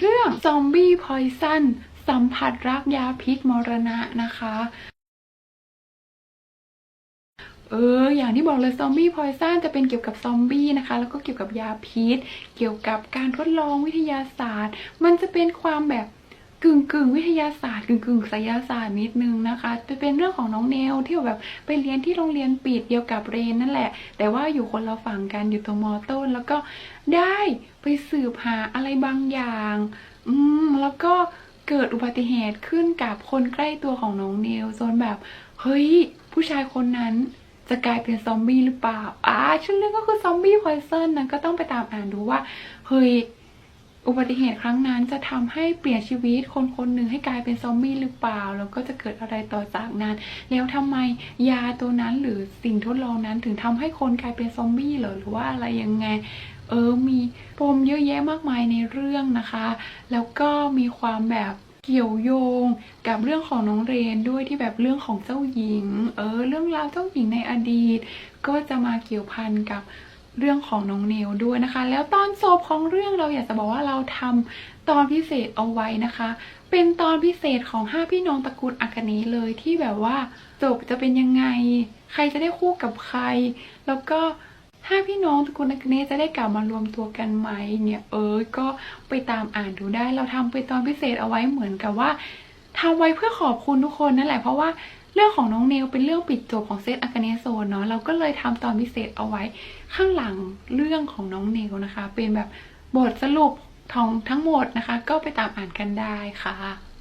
เรื่องซอมบี้พอยซันสัมผัสรักยาพิษมรณะนะคะ เออ อย่างที่บอกเลยซอมบี้พอยซันจะเป็นเกี่ยวกับซอมบี้นะคะ แล้วก็เกี่ยวกับยาพิษ เกี่ยวกับการทดลองวิทยาศาสตร์ มันจะเป็นความแบบ กึ่งกึ่งวิทยาศาสตร์กึ่งกึ่งไสยศาสตร์นิดนึงนะคะจะเป็นเรื่องของน้องเนลที่แบบไปเรียนที่โรงเรียนปิดเดียวกับเรนนั่นแหละ แต่ว่าอยู่คนละฝั่งกันอยู่ตรงมอต้น แล้วก็ได้ไปสืบหาอะไรบางอย่าง อืมแล้วก็เกิดอุบัติเหตุขึ้นกับคนใกล้ตัวของน้องเนลจนแบบ เฮ้ย ผู้ชายคนนั้นจะกลายเป็นซอมบี้หรือเปล่า อ่าชื่อเรื่องก็คือซอมบี้พอยเซนนะก็ต้องไปตามอ่านดูว่า เฮ้ย อุบัติเหตุครั้งนั้นจะทำให้เปลี่ยนชีวิตคนคนหนึ่งให้กลายเป็นซอมบี้หรือเปล่า แล้วก็จะเกิดอะไรต่อจากนั้น แล้วทำไมยาตัวนั้นหรือสิ่งทดลองนั้นถึงทำให้คนกลายเป็นซอมบี้เหรอหรือว่าอะไรยังไงเออมีปมเยอะแยะมากมายในเรื่องนะคะ แล้วก็มีความแบบเกี่ยวโยงกับเรื่องของน้องเรนด้วยที่แบบเรื่องของเจ้าหญิง เออ เรื่องราวเจ้าหญิงในอดีต ก็จะมาเกี่ยวพันกับ เรื่องของน้องเนลด้วยนะคะ แล้วตอนจบของเรื่องเราอยากจะบอกว่าเราทำตอนพิเศษเอาไว้นะคะ เป็นตอนพิเศษของห้าพี่น้องตระกูลอากานะเลยที่แบบว่าจบจะเป็นยังไง ใครจะได้คู่กับใคร แล้วก็ห้าพี่น้องตระกูลนักเนสจะได้กลับมารวมตัวกันไหมเนี่ยเออก็ไปตามอ่านดูได้ เราทำไปตอนพิเศษเอาไว้เหมือนกับว่าทำไว้เพื่อขอบคุณทุกคนนั่นแหละเพราะว่า เรื่องของน้องเนลเป็นเรื่องปิดจบของเซตอากาเนโซนเนาะเราก็เลยทำตอนพิเศษเอาไว้ข้างหลังเรื่องของน้องเนลนะคะ เป็นแบบบทสรุปทองทั้งหมดนะคะ ก็ไปตามอ่านกันได้ค่ะ